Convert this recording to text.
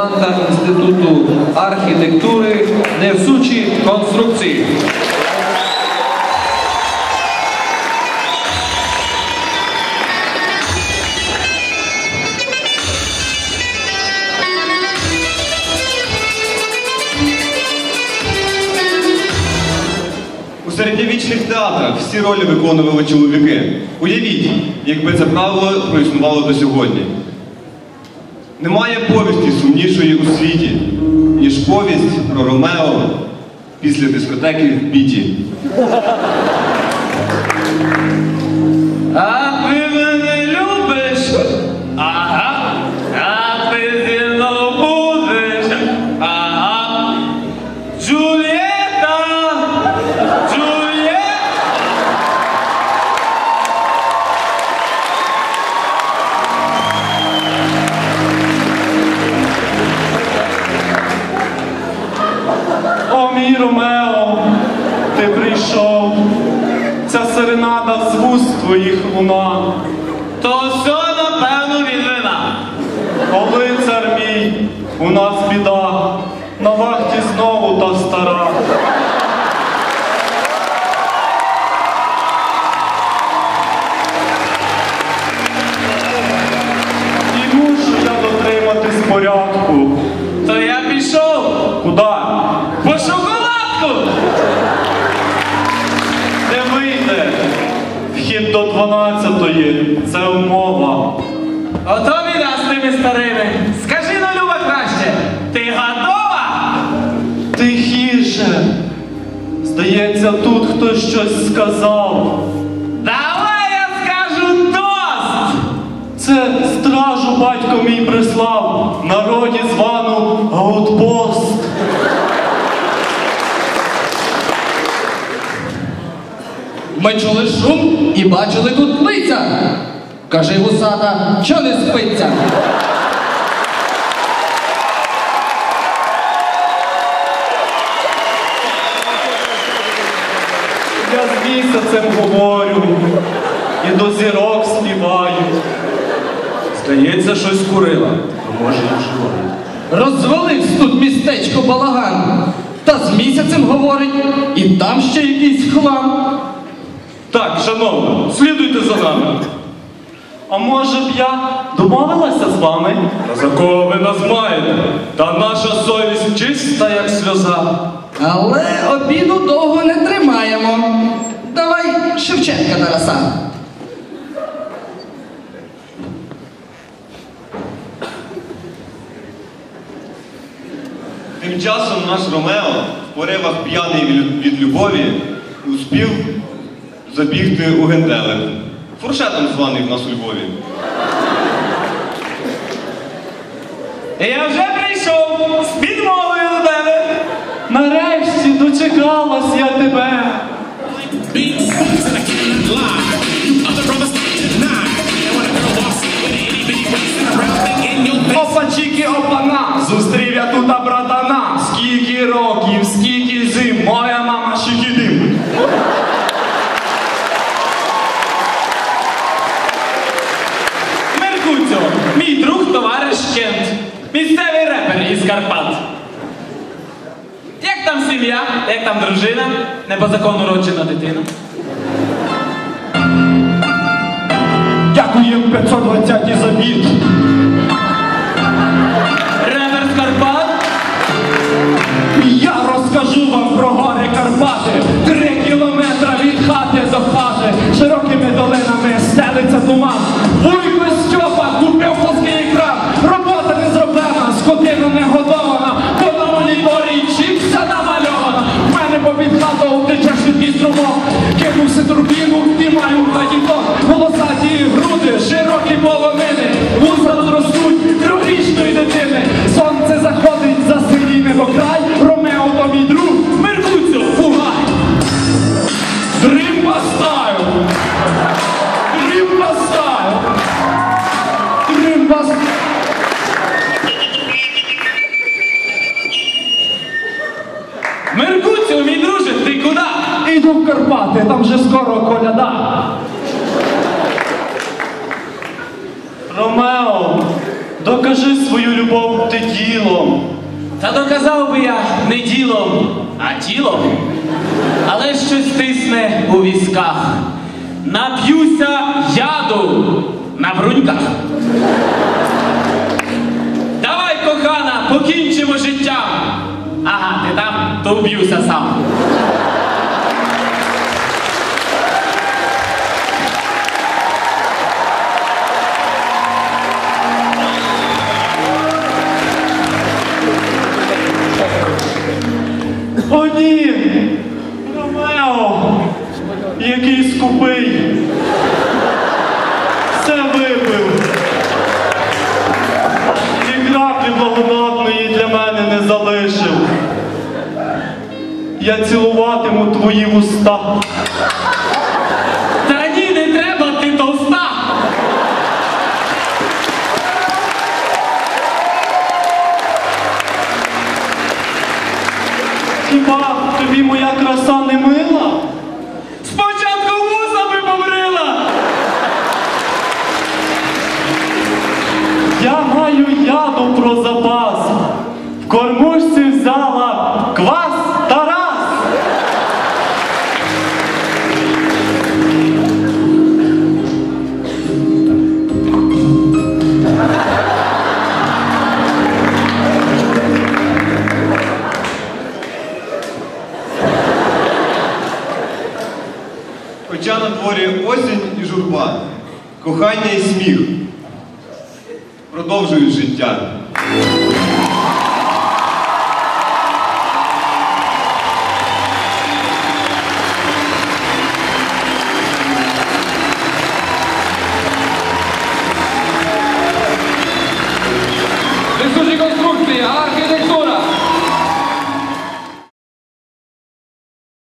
Лейтенанта Інституту архітектури несучі конструкції. У середньовічних театрах всі ролі виконували чоловіки. Уявіть, якби це правило проіснувало до сьогодні. Немає повісті сумнішої у світі, ніж повість про Ромео після дискотеки в біті. Вуст твоїх луна. То все, напевно, від вина. О, лицар мій, у нас біда. Здається, тут хтось щось сказав. Давай я скажу тост! Це стражу батько мій прислав, народі звану Гаутпост. Ми чули шум і бачили тут лиця. Кажи гусата, що не спиться? З говорю і до зірок співаю. Здається, щось курила. А може і вживає. Розвалився тут містечко балаган. Та з місяцем говорить, і там ще якийсь хлам. Так, шановна, слідуйте за нами. А може б я домовилася з вами? Та за кого ви нас маєте? Та наша совість чиста, як сльоза. Але обіду довго не тримаємо. Давай Шевченка Тараса. Тим часом наш Ромео, в поривах п'яний від- любові, успів забігти у генделик. Фуршетом званий в нас у Львові. Я вже прийшов з підмовою до тебе. Нарешті дочекалась я тебе. Опачики опана, зустрів я тут братана. Скільки років, скільки зим, моя мама шикідим. Меркуцьо, мій друг, товариш Кент, місцевий репер із Карпат. Там сім'я, як там дружина, не по закону роджена дитина? Дякую 520 за біт. Коляда. Ромео, докажи свою любов ти ділом. Та доказав би я не ділом, а тілом. Але щось тисне у візках. Нап'юся яду на бруньках. Давай, кохана, покінчимо життя. Ага, ти там, то вб'юся сам. О, ні! Ромео! Який скупий! Все випив! І краплі благодатної для мене не залишив. Я цілуватиму твої вуста. Хіба тобі моя краса не мила? Спочатку вуса би побрила. Я маю яду про запас. В кормушці і журба, кохання і сміх продовжують життя.